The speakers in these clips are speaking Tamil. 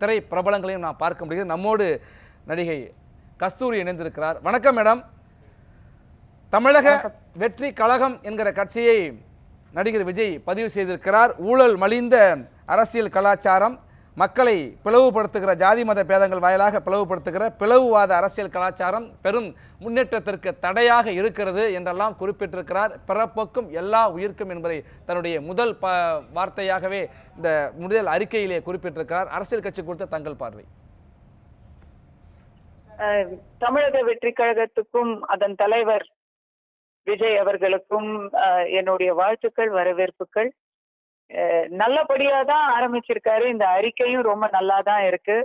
திரை பிரபலங்களையும் நான் பார்க்க முடியுது நம்மோடு நடிகை கஸ்தூரி இணைந்திருக்கிறார். வணக்கம் மேடம். தமிழக வெற்றி கழகம் என்கிற கட்சியை நடிகர் விஜய் பதிவு செய்திருக்கிறார். ஊழல் மலிந்த அரசியல் கலாச்சாரம் மக்களை பிளவுபடுத்துகிற ஜாதி மத பேதங்கள் வாயிலாக பிளவுபடுத்துகிற பிளவுவாத அரசியல் கலாச்சாரம் பெரும் முன்னேற்றத்திற்கு தடையாக இருக்கிறது என்றெல்லாம் குறிப்பிட்டிருக்கிறார். பிறப்புக்கும் எல்லா உயிர்க்கும் என்பதை தன்னுடைய முதல் ப வார்த்தையாகவே இந்த முதல் அறிக்கையிலே குறிப்பிட்டிருக்கிறார். அரசியல் கட்சி கொடுத்த தங்கள் பார்வை. அஹ் தமிழக வெற்றி கழகத்துக்கும் அதன் தலைவர் விஜய் அவர்களுக்கும் அஹ், என்னுடைய வாழ்த்துக்கள் வரவேற்புகள் நல்லபடியா தான் ஆரம்பிச்சிருக்காரு. இந்த அறிக்கையும் ரொம்ப நல்லா தான் இருக்கு.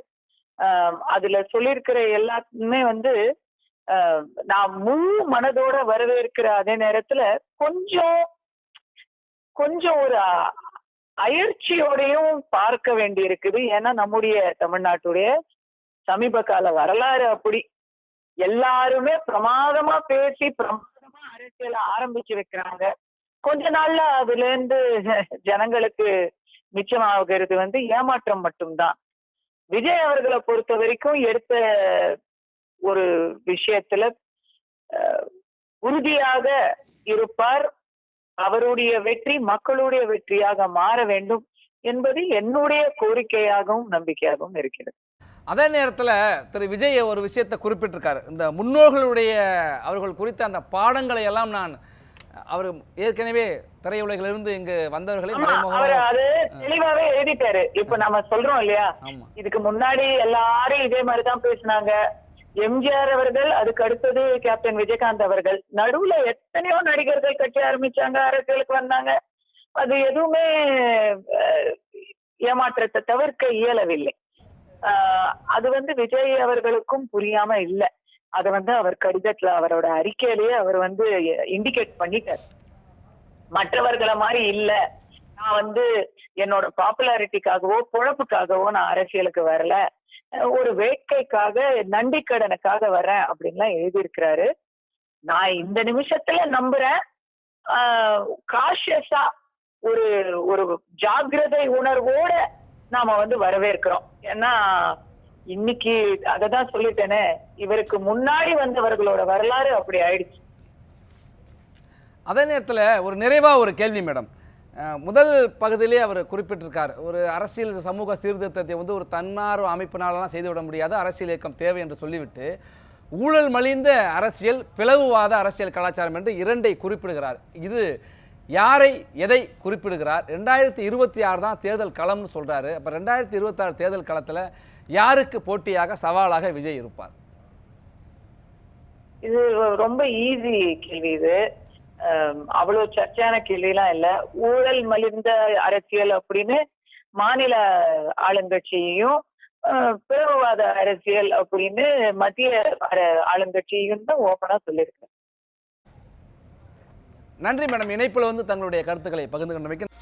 அதுல சொல்லியிருக்கிற எல்லாத்துமே வந்து நான் முழு மனதோட வரவேற்கிற அதே நேரத்துல கொஞ்சம் கொஞ்சம் ஒரு அயற்சியோடையும் பார்க்க வேண்டி இருக்குது ஏன்னா நம்முடைய தமிழ்நாட்டுடைய சமீப கால வரலாறு அப்படி. எல்லாருமே பிரமாதமா பேசி பிரமாதமா அரசியல ஆரம்பிச்சு வைக்கிறாங்க. கொஞ்ச நாள்ல அதுல இருந்து ஜனங்களுக்கு மிச்சமாகிறது வந்து ஏமாற்றம் மட்டும்தான். விஜய் அவர்களை பொறுத்த வரைக்கும் எடுத்த ஒரு விஷயத்துல உறுதியாக இருப்பார். அவருடைய வெற்றி மக்களுடைய வெற்றியாக மாற வேண்டும் என்பது என்னுடைய கோரிக்கையாகவும் நம்பிக்கையாகவும் இருக்கிறது. அதே நேரத்தில் திரு விஜய் ஒரு விஷயத்தை குறிப்பிட்டிருக்காரு. இந்த முன்னோர்களுடைய அவர்கள் குறித்த அந்த பாடங்களை எல்லாம் நான் அவர் ஏற்கனவே திரையுலகிலிருந்து இங்கு வந்தவர்களை அது தெளிவாவே எழுதிட்டாரு. இப்ப நம்ம சொல்றோம் இல்லையா? இதுக்கு முன்னாடி எல்லாரும் இதே மாதிரிதான் பேசினாங்க. எம்ஜிஆர் அவர்கள் அதுக்கு அடுத்தது கேப்டன் விஜயகாந்த் அவர்கள். நடுவுல எத்தனையோ நடிகர்கள் கட்சி ஆரம்பிச்சாங்க அரசியலுக்கு வந்தாங்க. அது எதுவுமே ஏமாற்றத்தை தவிர்க்க இயலவில்லை. ஆஹ், அது வந்து விஜய் அவர்களுக்கும் புரியாம இல்ல. அதை வந்து அவர் கடிதத்துல அவரோட அறிக்கையிலேயே அவர் வந்து இண்டிகேட் பண்ணிட்டார். மற்றவர்களை மாதிரி இல்ல. நான் வந்து என்னோட பாப்புலாரிட்டிக்காகவோ பொழப்புக்காகவோ நான் அரசியலுக்கு வரல. ஒரு வேட்கைக்காக நண்டிக்கடனுக்காக வரேன் அப்படின்லாம் எழுதியிருக்கிறாரு. நான் இந்த நிமிஷத்துல நம்புறேன். காஷியஸா ஒரு ஒரு ஜாக்கிரதை உணர்வோட நாம வந்து வரவேற்கிறோம். ஏன்னா இன்னைக்கு அததான் சொல்லிட்டேனே இவருக்கு முன்னாடி வந்தவர்களோட வரலாறு அப்படி ஆயிடுச்சு. அதே நேரத்தில் ஒரு நிறைவாக ஒரு கேள்வி மேடம். முதல் பகுதியிலே அவர் குறிப்பிட்டிருக்கார். ஒரு அரசியல் சமூக சீர்திருத்தத்தை வந்து ஒரு தன்னார்வ அமைப்பினாலலாம் செய்துவிட முடியாது அரசியல் இயக்கம் தேவை என்று சொல்லிவிட்டு ஊழல் மலிந்த அரசியல் பிளவுவாத அரசியல் கலாச்சாரம் என்று இரண்டை குறிப்பிடுகிறார். இது யாரை எதை குறிப்பிடுகிறார்? ரெண்டாயிரத்தி இருபத்தி ஆறு தான் தேர்தல் களம்னு சொல்றாரு. அப்போ ரெண்டாயிரத்தி இருபத்தாறு தேர்தல் களத்தில் யாருக்கு போட்டியாக சவாலாக விஜய் இருப்பார்? இது ரொம்ப ஈஸி கேள்வி இது. அஹ் அவ்வளவு சர்ச்சையான கேள்விலாம் இல்ல. ஊழல் மலிந்த அரசியல் அப்படின்னு மாநில ஆளுங்கட்சியையும் அஹ் பிளவுவாத அரசியல் அப்படின்னு மத்திய அர- ஆளுங்கட்சியையும் தான் ஓப்பனா சொல்லியிருக்கேன் நன்றி மேடம். இணைப்பில் வந்து தங்களுடைய கருத்துக்களை பகிர்ந்து கொண்டமைக்கு